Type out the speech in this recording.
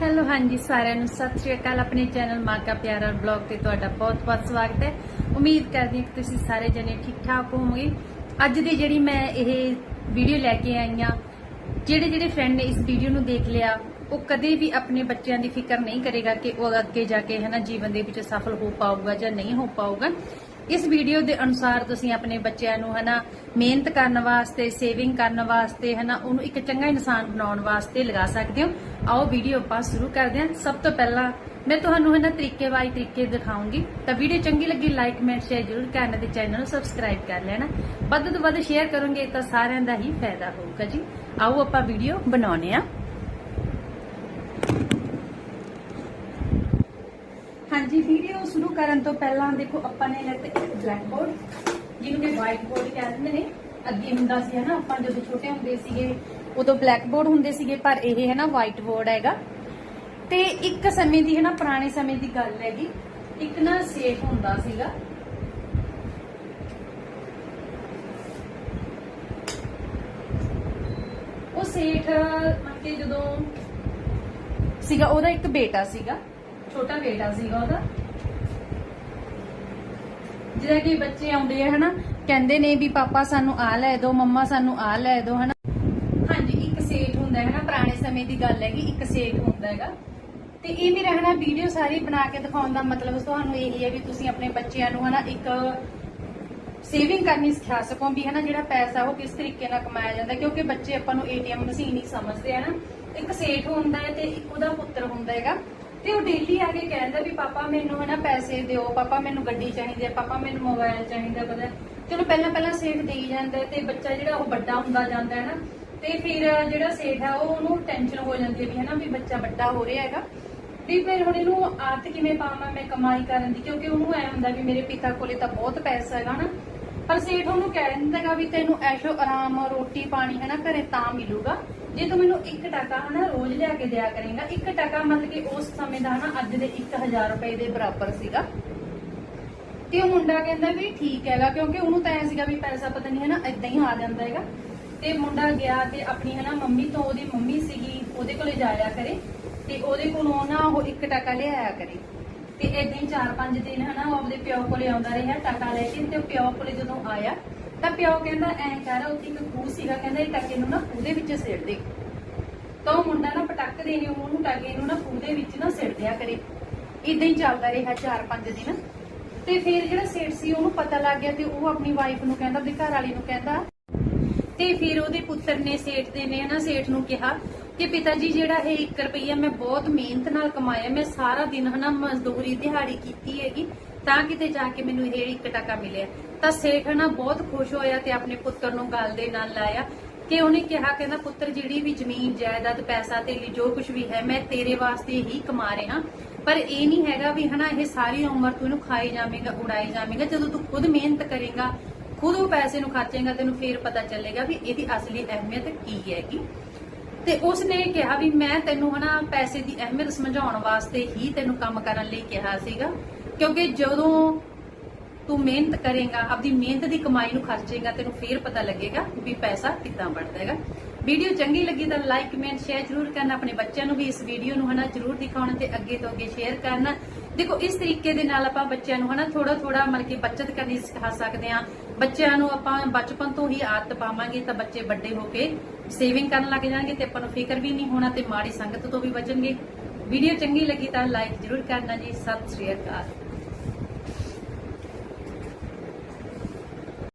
Hello, ਹਾਂਜੀ, ਸਾਰਿਆਂ ਨੂੰ ਸਤਿ ਸ਼੍ਰੀ ਅਕਾਲ। ਆਪਣੇ ਚੈਨਲ ਮਾਂ ਕਾ ਪਿਆਰਾ ਬਲੌਗ ਤੇ ਤੁਹਾਡਾ ਬਹੁਤ-ਬਹੁਤ ਸਵਾਗਤ ਹੈ। ਉਮੀਦ ਕਰਦੀ ਹਾਂ ਕਿ ਤੁਸੀਂ ਸਾਰੇ ਜਣੇ ਠੀਕ ਠਾਕ ਹੋਵੋਗੇ। ਅੱਜ ਦੀ ਜਿਹੜੀ ਮੈਂ ਇਹ ਵੀਡੀਓ ਲੈ ਕੇ ਆਈ ਹਾਂ, ਜਿਹੜੇ ਜਿਹੜੇ ਫਰੈਂਡ ਨੇ ਇਸ ਵੀਡੀਓ ਨੂੰ ਦੇਖ ਲਿਆ, ਉਹ ਕਦੇ ਵੀ ਆਪਣੇ ਬੱਚਿਆਂ ਦੀ ਫਿਕਰ ਨਹੀਂ ਕਰੇਗਾ ਕਿ ਉਹ ਅੱਗੇ ਜਾ ਕੇ ਹੈ ਨਾ ਜੀਵਨ ਦੇ ਵਿੱਚ ਸਫਲ ਹੋ ਪਾਊਗਾ ਜਾਂ ਨਹੀਂ ਹੋ ਪਾਊਗਾ। ਇਸ ਵੀਡੀਓ ਦੇ ਅਨੁਸਾਰ ਤੁਸੀਂ ਆਪਣੇ ਬੱਚਿਆਂ ਨੂੰ ਹਨਾ, ਮਿਹਨਤ ਕਰਨ ਵਾਸਤੇ ਸੇਵਿੰਗ ਕਰਨ ਵਾਸਤੇ ਹਨਾ, ਉਹਨੂੰ ਇੱਕ ਚੰਗਾ ਇਨਸਾਨ ਬਣਾਉਣ ਵਾਸਤੇ ਲਗਾ ਸਕਦੇ ਹੋ। ਆਓ ਵੀਡੀਓ ਆਪਾਂ ਸ਼ੁਰੂ ਕਰਦੇ ਹਾਂ। ਸਭ ਤੋਂ ਪਹਿਲਾਂ ਮੈਂ ਤੁਹਾਨੂੰ ਹਨਾ ਤਰੀਕੇ ਵਾਈ ਤਰੀਕੇ ਦਿਖਾਉਂਗੀ। ਤਾਂ ਵੀਡੀਓ ਚੰਗੀ ਲੱਗੀ ਲਾਈਕ ਕਮੈਂਟ ਸ਼ੇਅਰ ਜ਼ਰੂਰ ਕਰਨਾ ਤੇ ਚੈਨਲ ਨੂੰ ਸਬਸਕ੍ਰਾਈਬ ਕਰ ਲੈਣਾ। ਵੱਧ ਤੋਂ ਵੱਧ ਸ਼ੇਅਰ ਕਰੋਗੇ ਤਾਂ ਸਾਰਿਆਂ ਦਾ ਹੀ ਫਾਇਦਾ ਹੋਊਗਾ ਜੀ। ਆਓ ਆਪਾਂ ਵੀਡੀਓ ਬਣਾਉਨੇ ਆ ਹਾਂਜੀ ਵੀਡੀਓ ਸ਼ੁਰੂ ਕਰਨ ਤੋਂ ਪਹਿਲਾਂ ਦੇਖੋ, ਆਪਾਂ ਨੇ ਲੈਤੇ ਇੱਕ ਬਲੈਕ ਬੋਰਡ ਜਿਹਨੂੰ ਕਿ ਵਾਈਟ ਬੋਰਡ ਕਹਿੰਦੇ ਨੇ। ਅੱਗੇ ਹੁੰਦਾ ਸੀ, ਹਨਾ, ਆਪਾਂ ਜਦੋਂ ਛੋਟੇ ਹੁੰਦੇ ਸੀਗੇ, ਉਦੋਂ ਬਲੈਕ ਬੋਰਡ ਹੁੰਦੇ ਸੀਗੇ, ਪਰ ਇਹ ਹੈ ਨਾ ਵਾਈਟ ਬੋਰਡ ਹੈਗਾ। ਤੇ ਇੱਕ ਸਮੇਂ ਦੀ ਹੈ ਨਾ ਪੁਰਾਣੇ ਸਮੇਂ ਦੀ ਗੱਲ ਹੈਗੀ। ਇੱਕ ਨਾ ਸੇਫ ਹੁੰਦਾ ਸੀਗਾ। ਉਹ ਸੇਠ ਮਤਲਬ ਕਿ ਜਦੋਂ ਸੀਗਾ, ਉਹਦਾ ਇੱਕ ਬੇਟਾ ਸੀਗਾ। ਛੋਟਾ ਬੇਟਾ ਸੀਗਾ ਉਹਦਾ। ਜਿਹੜਾ ਕਿ ਬੱਚੇ ਆਉਂਦੇ ਆ, ਹਨਾ, ਕਹਿੰਦੇ ਨੇ ਵੀ ਪਾਪਾ ਸਾਨੂੰ ਆ ਲੈ ਦਿਓ ਮੰਮਾ ਸਾਨੂੰ ਆ ਲੈ ਦਿਓ ਹਨਾ। ਹਾਂਜੀ, ਇੱਕ ਸੇਠ ਹੁੰਦਾ ਹੈ ਨਾ ਪੁਰਾਣੇ ਸਮੇਂ ਦੀ ਗੱਲ ਹੈਗੀ, ਇੱਕ ਸੇਠ ਹੁੰਦਾ ਹੈਗਾ। ਤੇ ਇਹ ਮੇਰਾ ਹਨਾ ਵੀਡੀਓ ਸਾਰੀ ਬਣਾ ਕੇ ਦਿਖਾਉਣ ਦਾ ਮਤਲਬ ਤੁਹਾਨੂੰ ਇਹੀ ਹੈ ਵੀ ਤੁਸੀਂ ਆਪਣੇ ਬੱਚਿਆਂ ਨੂੰ, ਹਨਾ, ਇੱਕ ਸੇਵਿੰਗ ਕਰਨੀ ਸਿਖਾ ਸਕੋ ਵੀ, ਹਨਾ, ਜਿਹੜਾ ਪੈਸਾ ਉਹ ਕਿਸ ਤਰੀਕੇ ਨਾਲ ਕਮਾਇਆ ਜਾਂਦਾ, ਕਿਉਂਕਿ ਬੱਚੇ ਆਪਾਂ ਨੂੰ ਏਟੀਐਮ ਮਸ਼ੀਨ ਹੀ ਸਮਝਦੇ ਆ ਨਾ ਇੱਕ ਸੇਠ ਹੁੰਦਾ ਹੈ ਤੇ ਇੱਕ ਉਹਦਾ ਪੁੱਤਰ ਹੁੰਦਾ ਹੈਗਾ। ਤੇ ਉਹ ਡੇਲੀ ਆ ਕੇ ਕਹਿੰਦਾ ਵੀ ਪਾਪਾ ਮੈਨੂੰ ਹਨਾ ਪੈਸੇ ਦਿਓ, ਪਾਪਾ ਮੈਨੂੰ ਗੱਡੀ ਚਾਹੀਦੀ ਹੈ ਪਾਪਾ ਮੈਨੂੰ ਮੋਬਾਈਲ ਚਾਹੀਦਾ ਪਤਾ। ਚਲੋ ਪਹਿਲਾਂ ਪਹਿਲਾਂ ਸੇਠ ਦੇਈ ਜਾਂਦਾ ਤੇ ਬੱਚਾ ਜਿਹੜਾ ਉਹ ਵੱਡਾ ਹੁੰਦਾ ਜਾਂਦਾ ਹੈ ਨਾ ਤੇ ਫਿਰ ਜਿਹੜਾ ਸੇਠ ਆ ਉਹ ਉਹਨੂੰ ਟੈਨਸ਼ਨ ਹੋ ਜਾਂਦੀ ਹੈ ਵੀ ਹਨਾ ਵੀ ਬੱਚਾ ਵੱਡਾ ਹੋ ਰਿਹਾ ਹੈਗਾ। ਵੀ ਫਿਰ ਹੁਣ ਇਹਨੂੰ ਆਦਤ ਕਿਵੇਂ ਪਾਵਾਂ ਮੈਂ ਕਮਾਈ ਕਰਨ ਦੀ? ਕਿਉਂਕਿ ਉਹਨੂੰ ਐ ਹੁੰਦਾ ਵੀ ਮੇਰੇ ਪਿਤਾ ਕੋਲੇ ਤਾਂ ਬਹੁਤ ਪੈਸਾ ਹੈਗਾ ਨਾ ਪਰ ਸੇਠ ਉਹਨੂੰ ਕਹਿ ਦਿੰਦਾਗਾ ਵੀ ਤੈਨੂੰ ਐਸ਼ੋ ਆਰਾਮ ਰੋਟੀ ਪਾਣੀ ਹੈ ਨਾ ਘਰੇ ਤਾਂ ਮਿਲੂਗਾ। ਜੇ ਤੂੰ ਮੈਨੂੰ 1 ਟਕਾ ਹਨਾ ਰੋਜ਼ ਲਿਆ ਕੇ ਦਿਆ ਕਰੇਗਾ 1 ਟਕਾ ਮਤਲਬ ਕਿ ਉਸ ਸਮੇਂ ਦਾ ਹਨਾ ਅੱਜ ਦੇ 1000 ਰੁਪਏ ਦੇ ਬਰਾਬਰ ਸੀਗਾ। ਤੇ ਉਹ ਮੁੰਡਾ ਕਹਿੰਦਾ ਵੀ ਠੀਕ ਹੈਗਾ, ਕਿਉਂਕਿ ਉਹਨੂੰ ਤਾਂ ਐ ਸੀਗਾ ਵੀ ਪੈਸਾ ਪਤਾ ਨਹੀਂ ਹੈ ਇਦਾਂ ਹੀ ਆ ਜਾਂਦਾ ਹੈਗਾ। ਤੇ ਮੁੰਡਾ ਗਿਆ ਤੇ ਆਪਣੀ ਹੈ ਮੰਮੀ ਤੋਂ ਉਹਦੀ ਮੰਮੀ ਸੀਗੀ, ਉਹਦੇ ਕੋਲੇ ਜਾਇਆ ਕਰੇ। ਤੇ ਉਹਦੇ ਕੋਲੋਂ ਨਾ ਉਹ 1 ਟਕਾ ਲਿਆਇਆ ਕਰੇ। ਤੇ ਏਦਾਂ ਹੀ 4-5 ਦਿਨ ਹਨਾ ਉਹ ਆਪਦੇ ਪਿਓ ਕੋਲੇ ਆਉਂਦਾ ਰਿਹਾ ਟਕਾ ਲੈ ਕੇ ਤੇ ਪਿਓ ਕੋਲੇ ਜਦੋਂ ਆਇਆ ਤਾਂ ਪਿਓ ਕਹਿੰਦਾ, ਐਂ ਕਰ, ਉੱਥੇ ਇੱਕ ਖੂਹ ਸੀਗਾ, ਕਹਿੰਦਾ, ਇਹ ਟਕੇ ਨੂੰ ਨਾ ਖੂਹ ਦੇ ਵਿੱਚ ਸਿੱਟ ਦੇ। ਤਾਂ ਉਹ ਮੁੰਡਾ ਨਾ ਪਟਕ ਦੇ ਨੇ ਉਹਨੂੰ ਟਕੇ ਨੂੰ ਨਾ ਖੂਹ ਦੇ ਵਿੱਚ ਨਾ ਸਿੱਟ ਦਿਆ ਕਰੇ। ਇਦਾਂ ਹੀ ਚੱਲਦਾ ਰਿਹਾ 4-5 ਦਿਨ। ਤੇ ਫਿਰ ਜਿਹੜਾ ਸੇਠ ਸੀ, ਉਹਨੂੰ ਪਤਾ ਲੱਗ ਗਿਆ ਤੇ ਉਹ ਆਪਣੀ ਵਾਈਫ ਨੂੰ ਕਹਿੰਦਾ ਉਹਦੀ ਘਰ ਵਾਲੀ ਨੂੰ ਕਹਿੰਦਾ ਤੇ ਫਿਰ ਉਹਦੇ ਪੁੱਤਰ ਨੇ ਸੇਠ ਦੇ ਨੇ ਨਾ ਸੇਠ ਨੂੰ ਕਿਹਾ ਕਿ ਪਿਤਾ ਜੀ ਜਿਹੜਾ ਇਹ 1 ਰੁਪਈਆ ਮੈਂ ਬਹੁਤ ਮਿਹਨਤ ਨਾਲ ਕਮਾਇਆ, ਮੈਂ ਸਾਰਾ ਦਿਨ ਹਨਾ ਮਜ਼ਦੂਰੀ, ਦਿਹਾੜੀ ਕੀਤੀ ਹੈਗੀ, ਤਾਂ ਕਿਤੇ ਜਾ ਕੇ ਮੈਨੂੰ ਇਹ 1 ਟਕਾ ਮਿਲਿਆ। ਤਾਂ ਸੇਠ ਨਾ ਬਹੁਤ ਖੁਸ਼ ਹੋਇਆ ਤੇ ਆਪਣੇ ਪੁੱਤਰ ਨੂੰ ਗੱਲ ਦੇ ਨਾਲ ਲਾਇਆ ਕਿ ਉਹਨੇ ਕਿਹਾ, ਕਹਿੰਦਾ, ਪੁੱਤਰ, ਜਿਹੜੀ ਵੀ ਜ਼ਮੀਨ, ਜਾਇਦਾਦ, ਪੈਸਾ ਤੇ ਜੋ ਕੁਝ ਵੀ ਹੈ, ਮੈਂ ਤੇਰੇ ਵਾਸਤੇ ਹੀ ਕਮਾ ਰਿਹਾ। ਪਰ ਇਹ ਨਹੀਂ ਹੈਗਾ ਵੀ ਹਨਾ, ਇਹ ਸਾਰੀ ਉਮਰ ਤੂੰ ਇਹਨੂੰ ਖਾਈ ਜਾਵੇਂਗਾ, ਉਡਾਈ ਜਾਵੇਂਗਾ, ਜਦੋਂ ਤੂੰ ਖੁਦ ਮਿਹਨਤ ਕਰੇਗਾ ਖੁਦ ਉਹ ਪੈਸੇ ਨੂੰ ਖਰਚੇਗਾ ਤੈਨੂੰ ਫੇਰ ਪਤਾ ਚੱਲੇਗਾ ਵੀ ਇਹਦੀ ਅਸਲੀ ਅਹਿਮੀਅਤ ਕੀ ਹੈਗੀ। ਤੇ ਉਸ ਨੇ ਕਿਹਾ ਵੀ ਮੈਂ ਤੈਨੂੰ ਹਨਾ ਪੈਸੇ ਦੀ ਅਹਿਮੀਅਤ ਸਮਝਾਉਣ ਵਾਸਤੇ ਹੀ ਤੈਨੂੰ ਕੰਮ ਕਰਨ ਲਈ ਕਿਹਾ ਸੀਗਾ, ਕਿਉਂਕਿ ਜਦੋਂ ਤੂੰ ਮਿਹਨਤ ਕਰੇਗਾ, ਆਪਦੀ ਮਿਹਨਤ ਦੀ ਕਮਾਈ ਨੂੰ ਖਰਚੇਗਾ, ਤੈਨੂੰ ਫੇਰ ਪਤਾ ਲੱਗੇਗਾ ਵੀ ਪੈਸਾ ਕਿੱਦਾਂ ਬਣਦਾ ਹੈਗਾ। ਵੀਡੀਓ ਚੰਗੀ ਲੱਗੀ ਤਾਂ ਲਾਈਕ, ਕਮੈਂਟ, ਸ਼ੇਅਰ ਜ਼ਰੂਰ ਕਰਨਾ, ਆਪਣੇ ਬੱਚਿਆਂ ਨੂੰ ਵੀ ਇਸ ਵੀਡੀਓ ਨੂੰ ਹਨਾ ਜ਼ਰੂਰ ਦਿਖਾਉਣ ਤੇ ਅੱਗੇ ਤੋਂ ਅੱਗੇ ਸ਼ੇਅਰ ਕਰਨਾ। ਦੇਖੋ, ਇਸ ਤਰੀਕੇ ਦੇ ਨਾਲ ਆਪਾਂ ਬੱਚਿਆਂ ਨੂੰ ਹਨਾ ਥੋੜਾ ਥੋੜਾ ਮਤਲਬ ਕਿ ਬੱਚਤ ਕਰਨੀ ਸਿਖਾ ਸਕਦੇ ਆ ਬੱਚਿਆਂ ਨੂੰ ਆਪਾਂ ਬਚਪਨ ਤੋਂ ਹੀ ਆਦਤ ਪਾਵਾਂਗੇ ਤਾਂ ਬੱਚੇ ਵੱਡੇ ਹੋ ਕੇ ਸੇਵਿੰਗ ਕਰਨ ਲੱਗ ਜਾਣਗੇ ਤੇ ਆਪਾਂ ਨੂੰ ਫਿਕਰ ਵੀ ਨਹੀਂ ਹੋਣਾ ਤੇ ਮਾੜੀ ਸੰਗਤ ਤੋਂ ਵੀ ਬਚਣਗੇ। ਵੀਡੀਓ ਚੰਗੀ ਲੱਗੀ ਤਾਂ ਲਾਈਕ ਜ਼ਰੂਰ ਕਰਨਾ ਜੀ। ਸਤਿ ਸ਼੍ਰੀ ਅਕਾਲ।